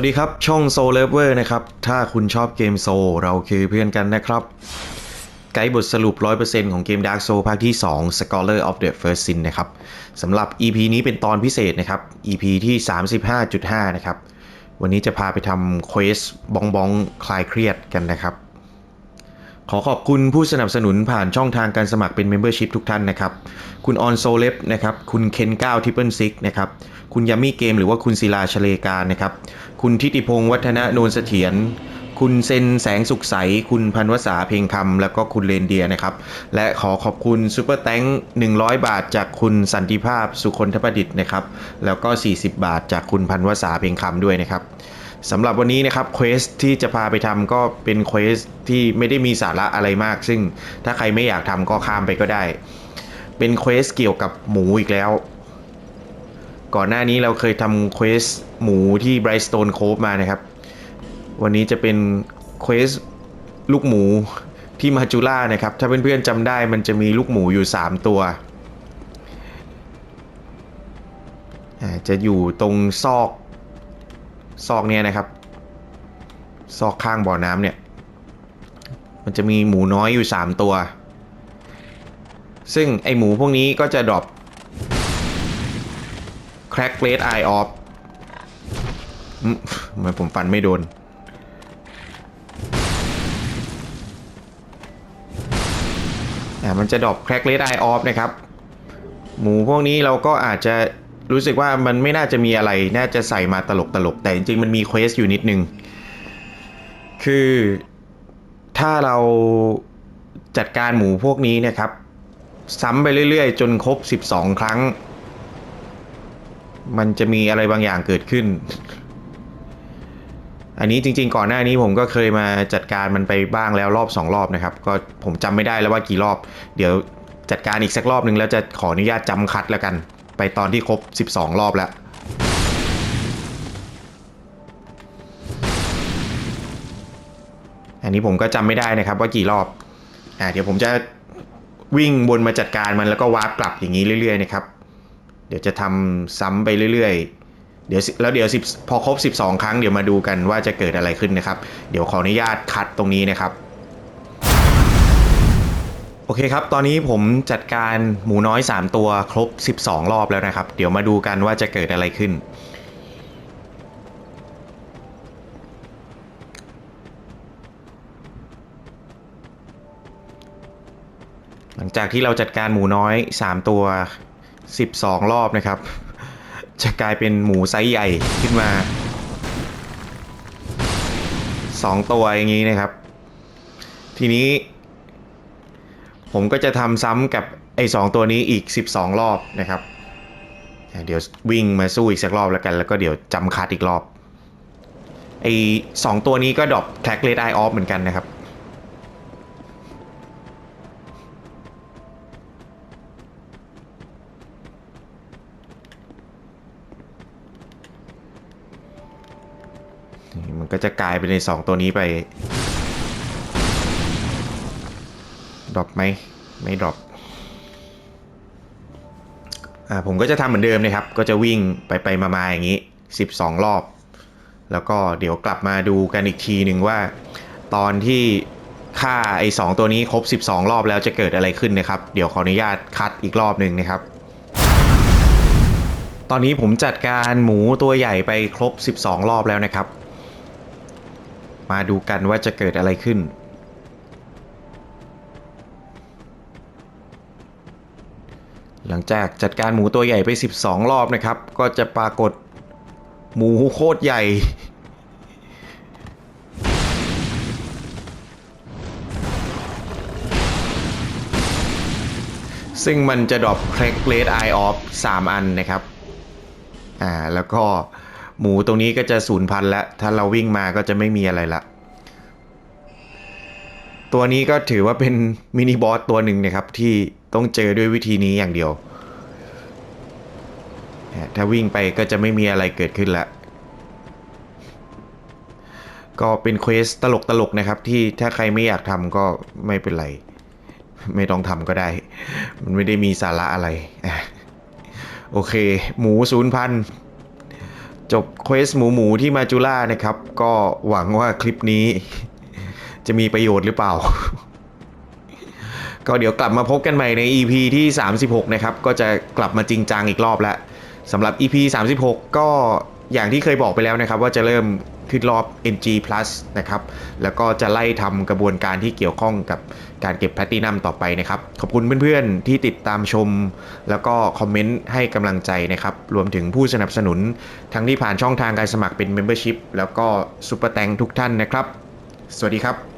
วัสดีครับช่องโซเลเวอร์นะครับ ถ้าคุณชอบเกมโซ เราคือเพื่อนกันนะครับ ไกด์บทสรุป 100%ของเกม Dark Soul ภาคที่ 2 Scholar of the First Sin นะครับสำหรับ EP นี้เป็นตอนพิเศษนะครับ EP ที่ 35.5 นะครับ วันนี้จะพาไปทำเควสบองบองคลายเครียดกันนะครับ ขอขอบคุณผู้สนับสนุนผ่านช่องทางการสมัครเป็น Membership ทุกท่านนะครับ คุณออนโซเลฟนะครับ คุณเคนเก้าทิปเปิลซิกนะครับ คุณยามี่เกมหรือว่าคุณศิลาชเลกานะครับ คุณทิติพงศ์วัฒนโนนเสถียร คุณเซนแสงสุขใส คุณพันวษาเพลงคำ แล้วก็คุณเลนเดียนะครับ และขอขอบคุณซูเปอร์แตง100 บาท จากคุณสันติภาพสุคนทประดิษฐ์นะครับ แล้วก็ 40 บาท จากคุณพันวษาเพลงคำด้วยนะครับ สำหรับวันนี้นะครับเควสที่จะพาไปทำก็เป็นเควสที่ไม่ได้มีสาระอะไรมาก ซึ่งถ้าใครไม่อยากทำก็ข้ามไปก็ได้ เป็นเควสเกี่ยวกับหมูอีกแล้ว ก่อนหน้านี้เราเคยทำเควสหมูที่ Brightstone Cove มานะครับ วันนี้จะเป็นเควสลูกหมูที่มาจูล่านะครับ ถ้าเพื่อนๆจำได้มันจะมีลูกหมูอยู่ 3 ตัวจะอยู่ตรงซอก ซอกเนี้ยนะครับ ซอกข้างบ่อน้ำเนี่ย มันจะมีหมูน้อยอยู่ 3 ตัว ซึ่งไอหมูพวกนี้ก็จะดรอป crack red eye off อืมทำไมผมฟันไม่โดน อ่า มันจะดรอป crack red eye off นะครับ หมูพวกนี้เราก็อาจจะ รู้สึกว่ามันไม่น่าจะมีอะไร น่าจะใส่มาตลกตลกๆแต่จริงๆ มันมีเควสอยู่นิดนึง คือถ้าเราจัดการหมูพวกนี้นะครับ ซ้ำไปเรื่อยๆ จนครบ 12 ครั้ง มันจะมีอะไรบางอย่างเกิดขึ้น อันนี้จริง ๆ ก่อนหน้านี้ผมก็เคยมาจัดการมันไปบ้างแล้วรอบสองรอบนะครับ ก็ผมจำไม่ได้แล้วว่ากี่รอบ เดี๋ยวจัดการอีกสักรอบนึงแล้วจะขออนุญาตจำคัดแล้วกัน ไปตอนที่ครบ 12 รอบแล้วอันนี้ผมก็จำไม่ได้นะครับว่ากี่รอบอ่าเดี๋ยวผมจะวิ่งบนมาจัดการมันแล้วก็วาร์ปกลับอย่างนี้เรื่อยๆนะครับ เดี๋ยวจะทำซ้ำไปเรื่อยๆ เดี๋ยวแล้วเดี๋ยว10พอครบ 12 ครั้งเดี๋ยวมาดูกันว่าจะเกิดอะไรขึ้นนะครับ เดี๋ยวขออนุญาตคัดตรงนี้นะครับ โอเคครับ ตอนนี้ผมจัดการหมูน้อย 3 ตัวครบ 12 รอบแล้วนะครับ เดี๋ยวมาดูกันว่าจะเกิดอะไรขึ้น หลังจากที่เราจัดการหมูน้อย 3 ตัว 12 รอบนะครับ จะกลายเป็นหมูไซส์ใหญ่ขึ้นมา 2 ตัวอย่างนี้นะครับ ทีนี้ ผมก็จะทำซ้ำกับไอ้สตัวนี้อีก 12 รอบนะครับ เดี๋ยววิ่งมาสู้อีกสักรอบแล้วกัน แล้วก็เดี๋ยวจำคัดอีกรอบ ไอ้สองตัวนี้ก็ดรอปแท็กเลดไอออฟเหมือนกันนะครับมันก็จะกลายเป็นในสองตัวนี้ไป ดรอปไหมไม่ดรอปอ่าผมก็จะทำเหมือนเดิมนะครับ ก็จะวิ่งไปไปมามาอย่างนี้ 12 รอบ แล้วก็เดี๋ยวกลับมาดูกันอีกทีหนึ่งว่า ตอนที่ฆ่าไอ้สตัวนี้ครบ 12 รอบแล้วจะเกิดอะไรขึ้นนะครับ เดี๋ยวขออนุญาตคัดอีกรอบหนึ่งนะครับ ตอนนี้ผมจัดการหมูตัวใหญ่ไปครบ 12 รอบแล้วนะครับ มาดูกันว่าจะเกิดอะไรขึ้น หลังจากจัดการหมูตัวใหญ่ไป 12 รอบนะครับ ก็จะปรากฏหมูโคตรใหญ่ ซึ่งมันจะดรอปเครกเลดไอออฟ3อันนะครับ อ่า แล้วก็หมูตรงนี้ก็จะสูญพันแล้ว ถ้าเราวิ่งมาก็จะไม่มีอะไรละ ตัวนี้ก็ถือว่าเป็นมินิบอสตัวหนึ่งนะครับที่ ต้องเจอด้วยวิธีนี้อย่างเดียว ถ้าวิ่งไปก็จะไม่มีอะไรเกิดขึ้นละ ก็เป็นเควสตลกตลกๆนะครับ ที่ถ้าใครไม่อยากทำก็ไม่เป็นไร ไม่ต้องทำก็ได้ มันไม่ได้มีสาระอะไร โอเค หมูศูนย์พันจบเควสหมูหมูที่มาจูล่านะครับ ก็หวังว่าคลิปนี้ จะมีประโยชน์หรือเปล่า ก็เดี๋ยวกลับมาพบกันใหม่ใน EP ที่ 36 นะครับ ก็จะกลับมาจริงจังอีกรอบแล้วสำหรับ EP 36 ก็อย่างที่เคยบอกไปแล้วนะครับ ว่าจะเริ่มขึ้นรอบ NG Plus นะครับ แล้วก็จะไล่ทำกระบวนการที่เกี่ยวข้องกับการเก็บแพลตตินัมต่อไปนะครับ ขอบคุณเพื่อนๆ ที่ติดตามชม แล้วก็คอมเมนต์ให้กำลังใจนะครับ รวมถึงผู้สนับสนุน ทั้งที่ผ่านช่องทางการสมัครเป็น Membership แล้วก็ Super แตงทุกท่านนะครับ สวัสดีครับ